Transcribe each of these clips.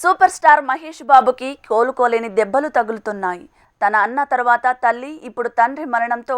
Super star Mahesh బాబుకి కోలుకోలేని దెబ్బలు తగులుతున్నాయి. తన అన్న తర్వాత తల్లి ఇప్పుడు తండ్రి మరణంతో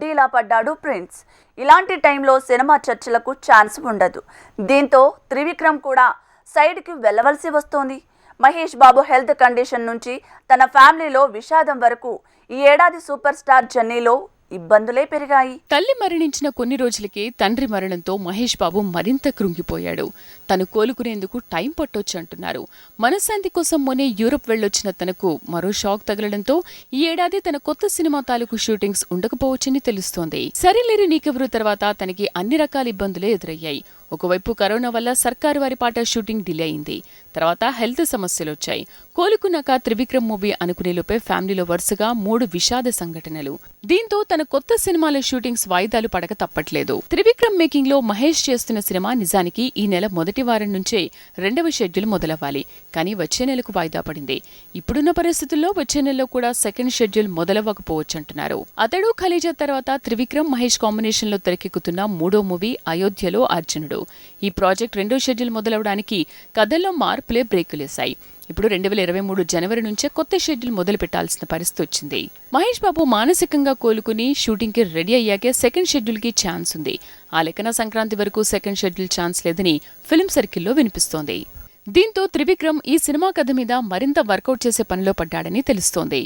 డీలా పడ్డాడు ప్రిన్స్. ఇలాంటి టైంలో సినిమా చర్చలకు ఛాన్స్ ఉండదు. దీంతో త్రివిక్రమ్ కూడా సైడ్కి వెళ్ళవలసి వస్తోంది. మహేష్ బాబు హెల్త్ కండిషన్ నుంచి తన ఫ్యామిలీలో విషాదం వరకు ఈ ఏడాది సూపర్ స్టార్ జర్నీలో ఇబ్బందులే పెరిగాయి. తల్లి మరణించిన కొన్ని రోజులకే తండ్రి మరణంతో మహేష్ బాబు మరింత కృంగిపోయాడు. తను కోలుకునేందుకు టైం పట్టొచ్చు అంటున్నారు. మనశ్శాంతి కోసం మొనే యూరప్ వెళ్ళొచ్చిన తనకు మరో షాక్ తగలడంతో ఈ ఏడాది తన కొత్త సినిమా తాలూకు షూటింగ్స్ ఉండకపోవచ్చని తెలుస్తోంది. సరిలేరు నీకెవరు తర్వాత తనకి అన్ని రకాల ఇబ్బందులే ఎదురయ్యాయి. ఒకవైపు కరోనా వల్ల సర్కారు వారి పాట షూటింగ్ డిలే అయింది. తర్వాత హెల్త్ సమస్యలు వచ్చాయి. కోలుకున్నాక త్రివిక్రమ్ మూవీ అనుకునేలోపే ఫ్యామిలీలో వరుసగా మూడు విషాద సంఘటనలు. దీంతో తన కొత్త సినిమాల షూటింగ్స్ వాయిదాలు పడక తప్పట్లేదు. త్రివిక్రమ్ మేకింగ్లో మహేష్ చేస్తున్న సినిమా నిజానికి ఈ నెల మొదటి వారం నుంచే రెండవ షెడ్యూల్ మొదలవ్వాలి. కానీ వచ్చే నెలకు వాయిదా పడింది. ఇప్పుడున్న పరిస్థితుల్లో వచ్చే నెలలో కూడా సెకండ్ షెడ్యూల్ మొదలవ్వకపోవచ్చంటున్నారు. అతడు ఖలీజా తర్వాత త్రివిక్రమ్ మహేష్ కాంబినేషన్లో తెరకెక్కుతున్న మూడో మూవీ అయోధ్యలో అర్జునుడు. ఈ ప్రాజెక్ట్ రెండో షెడ్యూల్ మొదలవడానికి కథల్లో మార్పులే బ్రేకులేశాయి. ఇప్పుడు రెండు వేల ఇరవై మూడు జనవరి నుంచే కొత్త షెడ్యూల్ మొదలు పెట్టాల్సిన పరిస్థితి వచ్చింది. మహేష్ బాబు మానసికంగా కోలుకుని షూటింగ్కి రెడీ అయ్యాకే సెకండ్ షెడ్యూల్కి ఛాన్స్ ఉంది. ఆ లెక్కన సంక్రాంతి వరకు సెకండ్ షెడ్యూల్ ఛాన్స్ లేదని ఫిల్మ్ సర్కిల్లో వినిపిస్తోంది. దీంతో త్రివిక్రమ్ ఈ సినిమా కథ మీద మరింత వర్కౌట్ చేసే పనిలో పడ్డాడని తెలుస్తోంది.